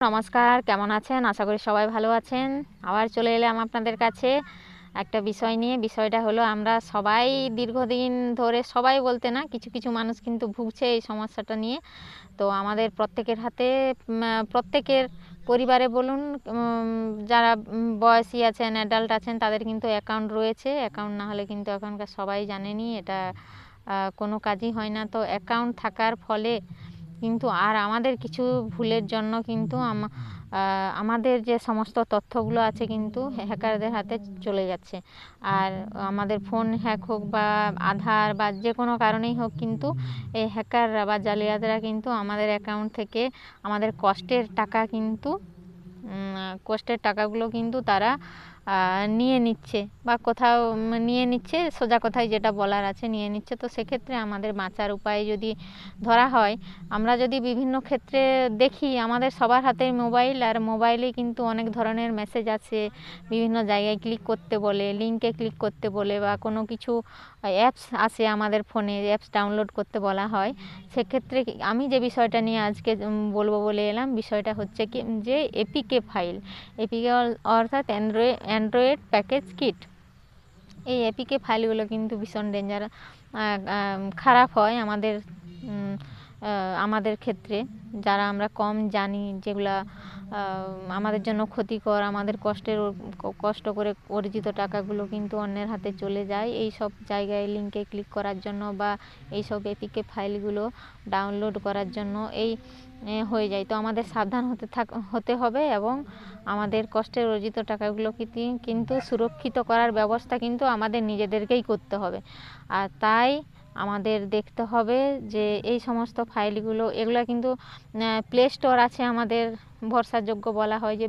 নমস্কার, কেমন আছেন? আশা করি সবাই ভালো আছেন। আবার চলে এলাম আপনাদের কাছে একটা বিষয় নিয়ে। বিষয়টা হলো, আমরা সবাই দীর্ঘদিন ধরে, সবাই বলতে না, কিছু কিছু মানুষ কিন্তু ভুগছে এই সমস্যাটা নিয়ে। তো আমাদের প্রত্যেকের হাতে প্রত্যেকের পরিবারে বলুন যারা বয়সী আছেন অ্যাডাল্ট আছেন, তাদের কিন্তু অ্যাকাউন্ট রয়েছে। অ্যাকাউন্ট না হলে কিন্তু এখনকার সবাই জানেনি, এটা কোনো কাজই হয় না। তো অ্যাকাউন্ট থাকার ফলে কিন্তু আর আমাদের কিছু ভুলের জন্য কিন্তু আমাদের যে সমস্ত তথ্যগুলো আছে কিন্তু হ্যাকারদের হাতে চলে যাচ্ছে। আর আমাদের ফোন হ্যাক হোক বা আধার বা যে কোনো কারণেই হোক কিন্তু এই হ্যাকাররা বা জালিয়াতরা কিন্তু আমাদের অ্যাকাউন্ট থেকে আমাদের কষ্টের টাকা কিন্তু কষ্টের টাকাগুলো কিন্তু তারা নিয়ে নিচ্ছে বা কোথাও নিয়ে নিচ্ছে, সোজা কথায় যেটা বলার আছে নিয়ে নিচ্ছে। তো সেক্ষেত্রে আমাদের বাঁচার উপায় যদি ধরা হয়, আমরা যদি বিভিন্ন ক্ষেত্রে দেখি, আমাদের সবার হাতে মোবাইল, আর মোবাইলে কিন্তু অনেক ধরনের মেসেজ আছে। বিভিন্ন জায়গায় ক্লিক করতে বলে লিঙ্কে ক্লিক করতে বলে, বা কোনো কিছু অ্যাপস আসে আমাদের ফোনে অ্যাপস ডাউনলোড করতে বলা হয়। সেক্ষেত্রে আমি যে বিষয়টা নিয়ে আজকে বলব বলে এলাম, বিষয়টা হচ্ছে কি, যে এপিকে ফাইল এপিকে অর্থাৎ অ্যান্ড্রয়েড অ্যান্ড্রয়েড প্যাকেজ কিট এই অ্যাপিকে ফাইলগুলো কিন্তু ভীষণ ডেঞ্জার খারাপ হয় আমাদের আমাদের ক্ষেত্রে। যারা আমরা কম জানি, যেগুলা আমাদের জন্য ক্ষতিকর, আমাদের কষ্টের কষ্ট করে অর্জিত টাকাগুলো কিন্তু অন্যের হাতে চলে যায়। এই সব জায়গায় লিঙ্কে ক্লিক করার জন্য বা এই সব এপিকে ফাইলগুলো ডাউনলোড করার জন্য এই হয়ে যায়। তো আমাদের সাবধান হতে থাক, হতে হবে এবং আমাদের কষ্টের অর্জিত টাকাগুলো কিন্তু সুরক্ষিত করার ব্যবস্থা কিন্তু আমাদের নিজেদেরকেই করতে হবে। আর তাই আমাদের দেখতে হবে যে এই সমস্ত ফাইলগুলো এগুলো কিন্তু প্লে স্টোর আছে আমাদের, ভরসাযোগ্য বলা হয় যে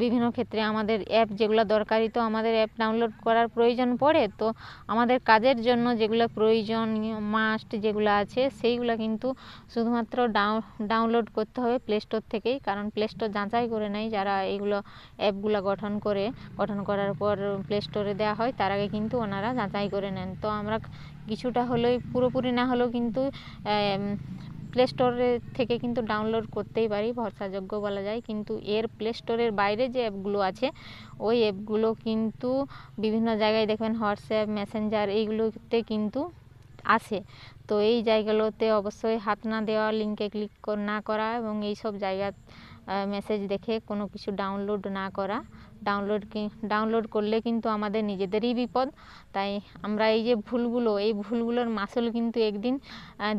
বিভিন্ন ক্ষেত্রে আমাদের অ্যাপ যেগুলো দরকারি, তো আমাদের অ্যাপ ডাউনলোড করার প্রয়োজন পড়ে, তো আমাদের কাজের জন্য যেগুলো প্রয়োজন মাস্ট যেগুলো আছে, সেইগুলো কিন্তু শুধুমাত্র ডাউ ডাউনলোড করতে হবে প্লে স্টোর থেকেই, কারণ প্লে স্টোর যাচাই করে নেয় যারা এইগুলো অ্যাপগুলো গঠন করে, গঠন করার পর প্লে স্টোরে দেওয়া হয়, তার আগে কিন্তু ওনারা যাচাই করে নেন। তো আমরা কিছুটা হলেই পুরোপুরি না হলেও কিন্তু প্লে স্টোরে থেকে কিন্তু ডাউনলোড করতেই পারি, ভরসাযোগ্য বলা যায়। কিন্তু এর প্লে স্টোরের বাইরে যে অ্যাপগুলো আছে, ওই অ্যাপগুলো কিন্তু বিভিন্ন জায়গায় দেখবেন হোয়াটসঅ্যাপ মেসেঞ্জার এইগুলোতে কিন্তু আছে। তো এই জায়গাগুলোতে অবশ্যই হাত না দেওয়া লিঙ্কে ক্লিক না করা এবং এইসব জায়গা মেসেজ দেখে কোনো কিছু ডাউনলোড না করা। ডাউনলোড ডাউনলোড করলে কিন্তু আমাদের নিজেদেরই বিপদ। তাই আমরা এই যে ভুলগুলো, এই ভুলগুলোর মাসুল কিন্তু একদিন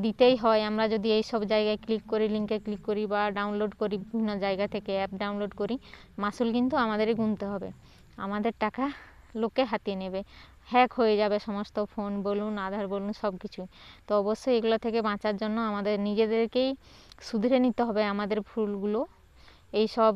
দিতেই হয়। আমরা যদি এই সব জায়গায় ক্লিক করি লিঙ্কে ক্লিক করি বা ডাউনলোড করি, বিভিন্ন জায়গা থেকে অ্যাপ ডাউনলোড করি, মাসুল কিন্তু আমাদেরই গুনতে হবে। আমাদের টাকা লোকে হাতিয়ে নেবে। হ্যাক হয়ে যাবে সমস্ত ফোন বলুন, আধার বলুন, সব কিছুই। তো অবশ্যই এগুলো থেকে বাঁচার জন্য আমাদের নিজেদেরকেই শুধরে নিতে হবে আমাদের ভুলগুলো। এই সব